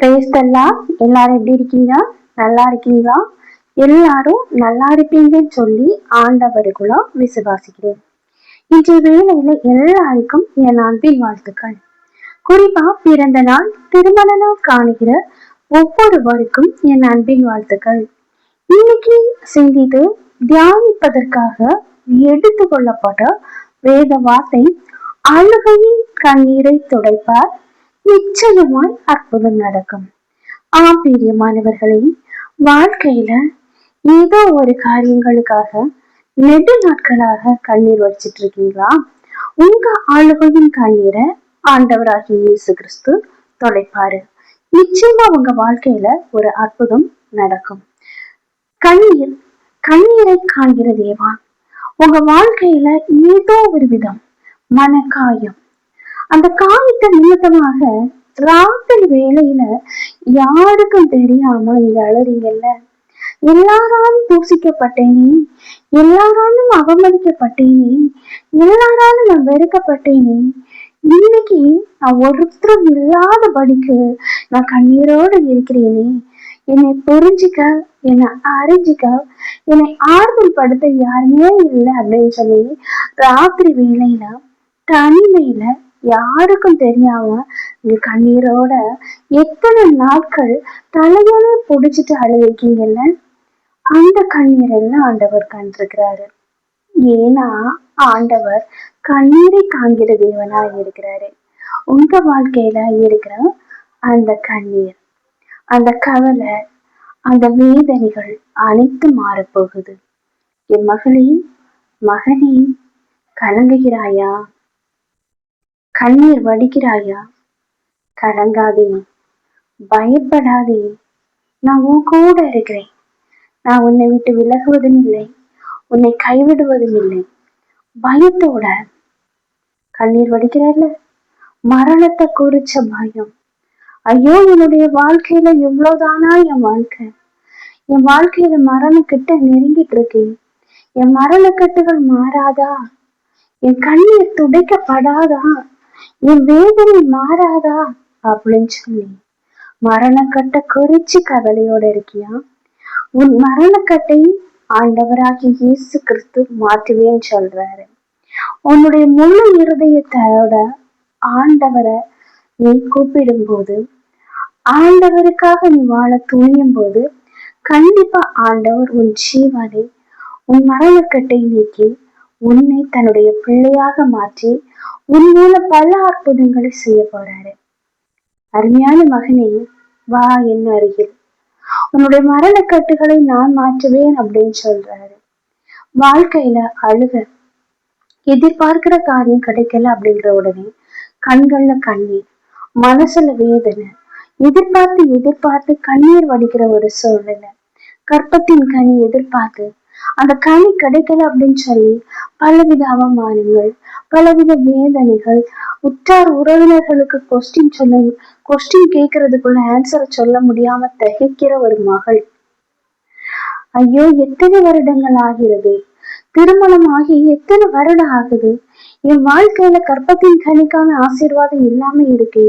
பிரேஸ்தல்லா எல்லாரும் எப்படி இருக்கீங்க? நல்லா இருக்கீங்களா? எல்லாரும் நல்லா இருப்பீங்கன்னு சொல்லி ஆண்டவருக்குள்ள விசுவாசிக்கிறேன். இன்றைய வேலையில எல்லாருக்கும் என் அன்பின் வாழ்த்துக்கள். குறிப்பா பிறந்த நாள் திருமண நாள் காணுகிற ஒவ்வொருவருக்கும் என் அன்பின் வாழ்த்துக்கள். இன்னைக்கு சிந்தித்து தியானிப்பதற்காக எடுத்து கொள்ளப்பட்ட வேத வார்த்தை அழுகையின் கண்ணீரை துடைப்பார். நிச்சயமாய் அற்புதம் நடக்கும். ஆம் பிரியமானவர்களே வாழ்க்கையில ஏதோ ஒரு காரியங்களுக்காக நெடு நாட்களாக கண்ணீர் வடிச்சிட்டு இருக்கீங்களா? உங்க ஆளுகையின் கண்ணீரை ஆண்டவராகிய இயேசு கிறிஸ்து தொலைப்பாரு. நிச்சயமா உங்க வாழ்க்கையில ஒரு அற்புதம் நடக்கும். கண்ணீர் கண்ணீரை காண்கிற தேவான் உங்க வாழ்க்கையில ஏதோ ஒரு விதம் மனக்காயம் அந்த காயத்தை நிமித்தமாக ராத்திரி வேலையில யாருக்கும் தெரியாம நீங்க அழறீங்கல்ல? எல்லாராலும் தூசிக்கப்பட்டேனே எல்லாராலும் அவமதிக்கப்பட்டேனே எல்லாராலும் நான் வெறுக்கப்பட்டேனே. இன்னைக்கு நான் ஒருத்தரும் இல்லாதபடிக்கு நான் கண்ணீரோடு இருக்கிறேனே. என்னை புரிஞ்சுக்க என்னை அறிஞ்சிக்க என்னை ஆறுதல் படுத்த யாருமே இல்லை அப்படின்னு சொல்லி ராத்திரி வேலையில தனிமையில யாருக்கும் தெரியாம கண்ணீரோட எத்தனை நாட்கள் தலையவே புடிச்சிட்டு அழுவிக்கீங்கல்ல அந்த கண்ணீர் எல்லாம் ஆண்டவர் கண்டிருக்கிறாரு. ஏன்னா ஆண்டவர் கண்ணீரை காண்கிற தேவனா இருக்கிறாரு. உங்க வாழ்க்கையில இருக்கிற அந்த கண்ணீர் அந்த கவலை அந்த வேதனைகள் அனைத்து மாறப்போகுது. என் மகளே மகனே கலங்குகிறாயா? கண்ணீர் வடிக்கிறாயா? கலங்காதே. பயப்படாதே. நான் உன் கூட இருக்கிறேன். நான் உன்னை விட்டு விலகுவதும் இல்லை. உன்னை கைவிடுவதும் இல்லை. பயத்தோட. கண்ணீர் வடிக்கிறல்ல மரணத்தை குறிச்ச பயம். ஐயோ என்னுடைய வாழ்க்கையில இவ்வளவுதானா என் வாழ்க்கை? என் வாழ்க்கையில மரணக்கிட்ட நெருங்கிட்டு இருக்கேன் என் மரணக்கட்டுகள் மாறாதா? என் கண்ணீர் துடைக்கப்படாதா? என் வேதனை மாறாதா? அப்படின்னு சொல்லி மரணக்கட்டை குறிச்சு கவலையோட இருக்கியா? உன் மரணக்கட்டை ஆண்டவராகி இயேசு கிறிஸ்து மாற்றுவேன்னு சொல்றாரு. உன்னுடைய முழு இருதயத்தோட ஆண்டவரை நீ கூப்பிடும் போது ஆண்டவருக்காக நீ வாழ துணியும் போது கண்டிப்பா ஆண்டவர் உன் ஜீவனை உன் மரணக்கட்டை நீக்கி உன்னை தன்னுடைய பிள்ளையாக மாற்றி உன் மூலம் பல அற்புதங்களை செய்ய போறாரு. அருமையான மகனே வா என் அருகில். உன்னுடைய மரணக்கட்டுகளை நான் மாற்றுவேன் அப்படின்னு சொல்றாரு. வாழ்க்கையில அழுக. எதிர்பார்க்கிற காரியம் கிடைக்கல அப்படிங்கிற உடனே கண்கள்ல கண்ணீர் மனசுல வேதனை எதிர்பார்த்து எதிர்பார்த்து கண்ணீர் வடிக்கிற ஒரு சூழ்நிலை. கற்பத்தின் கனி எதிர்பார்த்து அந்த கனி கிடைக்கல அப்படின்னு சொல்லி பலவித அவமானங்கள் பலவித வேதனைகள் உற்றார் உறவினர்களுக்கு கொஸ்டின் சொல்ல கொஸ்டின் கேட்கறதுக்குள்ள ஆன்சரை சொல்ல முடியாம தகைக்கிற ஒரு மகள். ஐயோ எத்தனை வருடங்கள் ஆகிறது? திருமணம் ஆகி எத்தனை வருடம் ஆகுது? என் வாழ்க்கையில கற்பத்தின் கனிக்கான ஆசீர்வாதம் இல்லாம இருக்கு.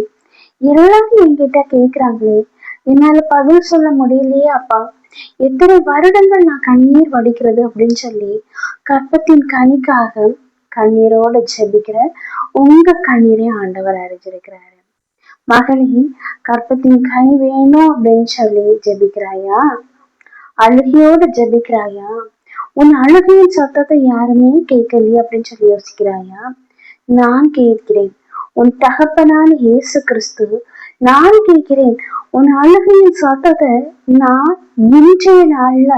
எல்லாரும் என்கிட்ட கேக்குறாங்களே என்னால பதில் சொல்ல முடியலையே அப்பா. எத்தனை வருடங்கள் நான் கண்ணீர் வடிக்கிறது அப்படின்னு சொல்லி கற்பத்தின் கனிக்காக கண்ணீரோட ஜெபிக்கிற உங்க கண்ணீரை ஆண்டவர் அறிஞ்சிருக்கிறாரு. மகளே கற்பத்தின் கனி வேணும் அப்படின்னு சொல்லி ஜெபிக்கிறாயா? அழுகையோட ஜெபிக்கிறாயா? உன் அழுகையின் சத்தத்தை யாருமே கேட்கலையே அப்படின்னு சொல்லி யோசிக்கிறாயா? நான் கேட்கிறேன். உன் தகப்பனான இயேசு கிறிஸ்து நான் கேட்கிறேன் உன் அழுகையின் சத்தத்தை நான் இன்றைய நாள்ல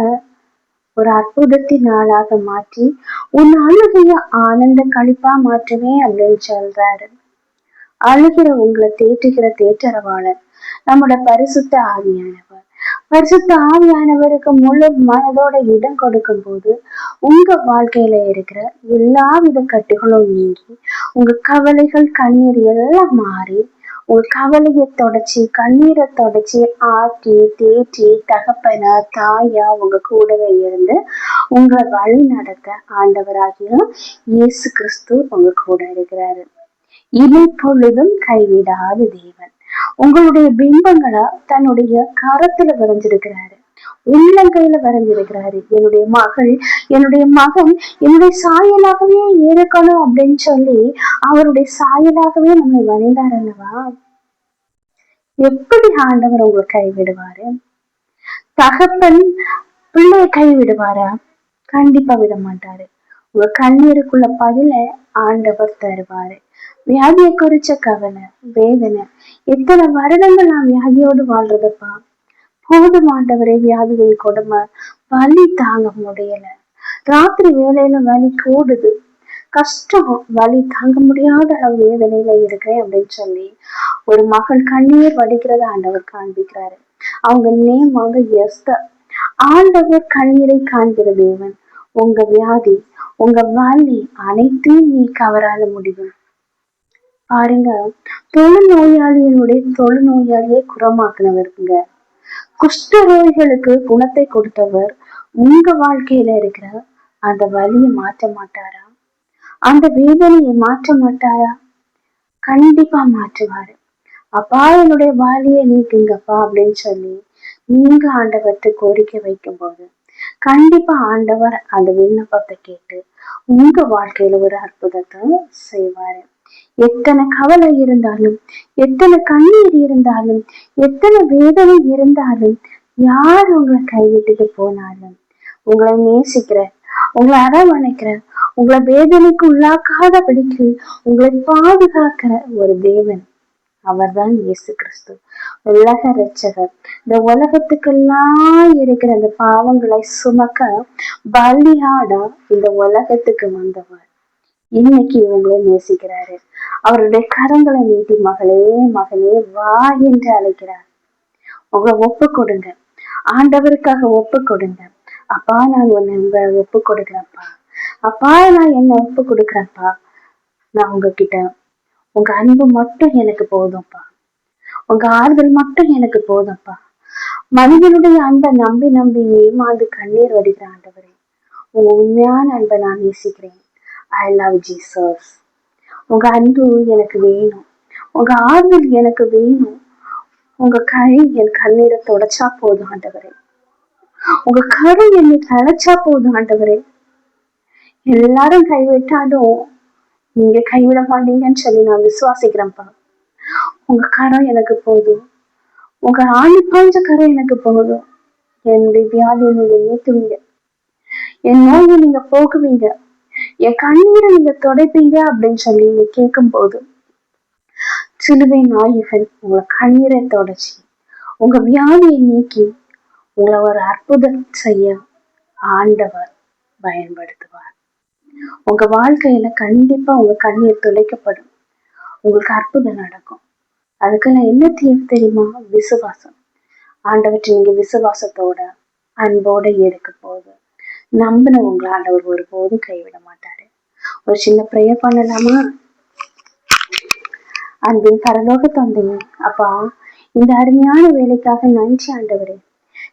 ஒரு அற்புதத்தின் நாளாக மாற்றி உன் அழுகைய ஆனந்த கழிப்பா மாற்றுவேன் அப்படின்னு சொல்றாரு. அழுகிற உங்களை தேற்றுகிற தேற்றரவாளர் நம்மோட பரிசுத்த ஆவியானவர். பரிசுத்த ஆவியானவருக்கு முழு மனதோட இடம் கொடுக்கும் போது உங்க வாழ்க்கையில இருக்கிற எல்லா வித கட்டுகளும் நீங்கி உங்க கவலைகள் கண்ணீர் எல்லாம் மாறி உங்க கவலையை தொடச்சி கண்ணீரை தொடச்சி ஆட்டி தேற்றி தகப்பனா தாயா உங்க கூடவே இருந்து உங்களை வழி நடத்த ஆண்டவராகிய இயேசு கிறிஸ்து உங்க கூட இருக்கிறாரு. இமை பொழுதும் கைவிடாத தேவன். உங்களுடைய பிம்பங்களை தன்னுடைய கரத்துல வரைஞ்சிருக்கிறாரு. உள்ளங்கையில வரைஞ்சிருக்கிறாரு. என்னுடைய மகள் என்னுடைய மகன் என்னுடைய சாயலாகவே இருக்கணும் அப்படின்னு சொல்லி அவருடைய சாயலாகவே நம்மை வரைந்தார் அல்லவா? எப்படி ஆண்டவர் உங்களை கைவிடுவாரு? தகப்பன் பிள்ளைய கைவிடுவாரா? கண்டிப்பா விட மாட்டாரு உங்க கண்ணீருக்குள்ள பதில ஆண்டவர் தருவாரு. வியாதியை குறிச்ச கவலை வேதனை. எத்தனை வருடங்கள் நான் வியாதியோடு வாழ்றதப்பா? போது மாட்டவரே வியாதிகள் கொடுமை. வலி தாங்க முடியல. ராத்திரி வேலையில வலி கூடுது. கஷ்டம் வலி தாங்க முடியாத அளவு வேதனையில இருக்கிறேன் அப்படின்னு சொல்லி ஒரு மகள் கண்ணீர் வடிக்கிறத ஆண்டவர் காண்பிக்கிறாரு. அவங்க நேம் வந்து எஸ்த ஆண்டவர் கண்ணீரை காண்கிற தேவன். உங்க வியாதி உங்க வலி அனைத்தையும் நீ கவரால முடியும் பாருங்க. தொழு நோயாளியினுடைய தொழு நோயாளியை குணமாக்குனவருங்க. குஷ்ட நோய்களுக்கு குணத்தை கொடுத்தவர் உங்க வாழ்க்கையில இருக்கிற அந்த வலியை மாற்ற மாட்டாரா? அந்த வேதனையை மாற்ற மாட்டாரா? கண்டிப்பா மாற்றுவாரு. அப்பா என்னுடைய வாலியை நீக்குங்கப்பா அப்படின்னு சொல்லி நீங்க ஆண்டவர்கிட்ட கோரிக்கை வைக்கும் போது கண்டிப்பா ஆண்டவர் அந்த விண்ணப்பத்தை கேட்டு உங்க வாழ்க்கையில ஒரு அற்புதத்தை செய்வாரு. எத்தனை கவலை இருந்தாலும் எத்தனை கண்ணீர் இருந்தாலும் எத்தனை வேதனை இருந்தாலும் யார் உங்களை கைவிட்டுட்டு போனாலும் உங்களை நேசிக்கிற உங்களை அரவணைக்கிற உங்களை வேதனைக்கு உள்ளாக்காதபடிக்கு உங்களை பாதுகாக்கிற ஒரு தேவன் அவர்தான் இயேசு கிறிஸ்து. உலக ரட்சகர் இந்த உலகத்துக்கெல்லாம் இருக்கிற அந்த பாவங்களை சுமக்க பலியாட இந்த உலகத்துக்கு வந்தவர். இன்னைக்கு இவங்களை நேசிக்கிறாரு. அவருடைய கரங்களை நீட்டி மகளே மகளே வா என்று அழைக்கிறார். உங்களை ஒப்பு கொடுங்க. ஆண்டவருக்காக ஒப்பு கொடுங்க. அப்பா நான் உன்னை உங்களை ஒப்பு கொடுக்குறேன்ப்பா. அப்பா நான் என்ன ஒப்பு கொடுக்குறேன்ப்பா. நான் உங்ககிட்ட உங்க அன்பு மட்டும் எனக்கு போதும்ப்பா. உங்க ஆறுதல் மட்டும் எனக்கு போதும்ப்பா. மனிதனுடைய அன்பை நம்பி நம்பி ஏமாந்து கண்ணீர் வடிக்கிற ஆண்டவரே உங்க உண்மையான அன்பை நான் நேசிக்கிறேன். ஐ லவ் ஜீசஸ் உங்க அன்பு எனக்கு வேணும். உங்க ஆறுதல் எனக்கு வேணும். உங்க கை என் கண்ணீரை தொடச்சா போதும் ஆண்டவரே. உங்க கரு என்னை தழைச்சா போதும் ஆண்டவரே. எல்லாரும் கைவிட்டாலும் நீங்க கைவிட மாட்டீங்கன்னு சொல்லி நான் விசுவாசிக்கிறேன்ப்பா. உங்க கரம் எனக்கு போதும். உங்க ஆணி பாஞ்ச கரம் எனக்கு போதும். என்னுடைய வியாதியை நீங்க நீக்குவீங்க. என் நோயை நீங்க போக்குவீங்க. என் கண்ணீரை நீங்க தொடைப்பீங்க அப்படின்னு சொல்லி நீங்க கேட்கும் போது சிலுவை நாயகன் உங்களை கண்ணீரை தொடச்சி உங்க வியாதியை நீக்கி உங்களை ஒரு அற்புதம் செய்ய ஆண்டவர் பயன்படுத்துவார். உங்க வாழ்க்கையில கண்டிப்பா உங்க கண்ணீர் துளைக்கப்படும் உங்களுக்கு அற்புதம் நடக்கும். அதுக்கெல்லாம் என்ன தீர்வு தெரியுமா? விசுவாசம். ஆண்டவற்றை நீங்க விசுவாசத்தோட அன்போட இருக்க போது. நம்பினவங்களை ஆண்டவர் ஒருபோதும் கைவிட மாட்டாரு. ஒரு சின்ன ப்ரேயர் பண்ணலாமா? அன்பின் பரலோக தந்தையே அப்பா இந்த அருமையான வேலைக்காக நன்றி ஆண்டவரே.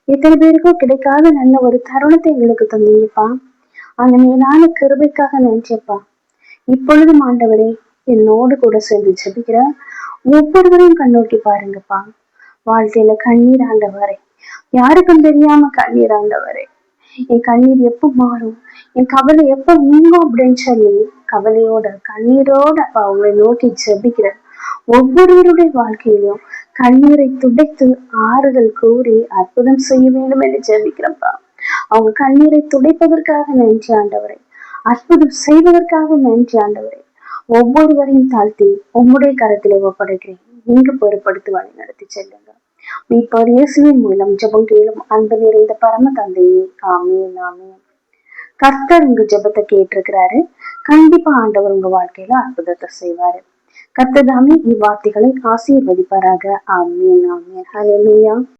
எத்தனை பேருக்கும் கிடைக்காத நல்ல ஒரு தருணத்தை எங்களுக்கு தந்தீங்கப்பா. அந்த மேலான கிருபைக்காக நினைச்சப்பா இப்பொழுதும் ஆண்டவரே என்னோடு கூட சேர்ந்து ஜபிக்கிற ஒவ்வொருவரையும் கண்ணோக்கி பாருங்கப்பா. வாழ்க்கையில கண்ணீர் ஆண்டவரே. யாருக்கும் தெரியாம கண்ணீர் ஆண்டவரே. என் கண்ணீர் எப்போ மாறும்? என் கவலை எப்போ நீங்கும் அப்படின்னு சொல்லி கவலையோட கண்ணீரோட அவங்களை நோக்கி ஜபிக்கிற ஒவ்வொருவருடைய வாழ்க்கையிலும் கண்ணீரை துடைத்து ஆறுதல் கூறி அற்புதம் செய்ய வேண்டும் என்று ஜெபிக்கிறப்பா அவங்க கண்ணீரை துடைப்பதற்காக நன்றி ஆண்டவரை. அற்புதம் செய்வதற்காக நன்றி ஆண்டவரை. ஒவ்வொருவரையும் தாழ்த்தி உம்முடைய கரத்தில் ஒப்படைக்கிறேன். நீங்க பொறுப்படுத்தி வழி நடத்தி செல்லுங்க மீட்பர் இயேசுவின் மூலம் ஜபம் கேளும் அன்பு நிறைந்த பரம தந்தையே ஆமீன் ஆமீன். கர்த்தர் உங்க ஜபத்தை கேட்டிருக்கிறாரு. கண்டிப்பா ஆண்டவர் உங்க வாழ்க்கையில அற்புதத்தை செய்வாரு. கர்த்ததாமே இவ்வார்த்தைகளை ஆசீர்வதிப்பாராக. ஆமீன் ஆமீன். ஹalleluya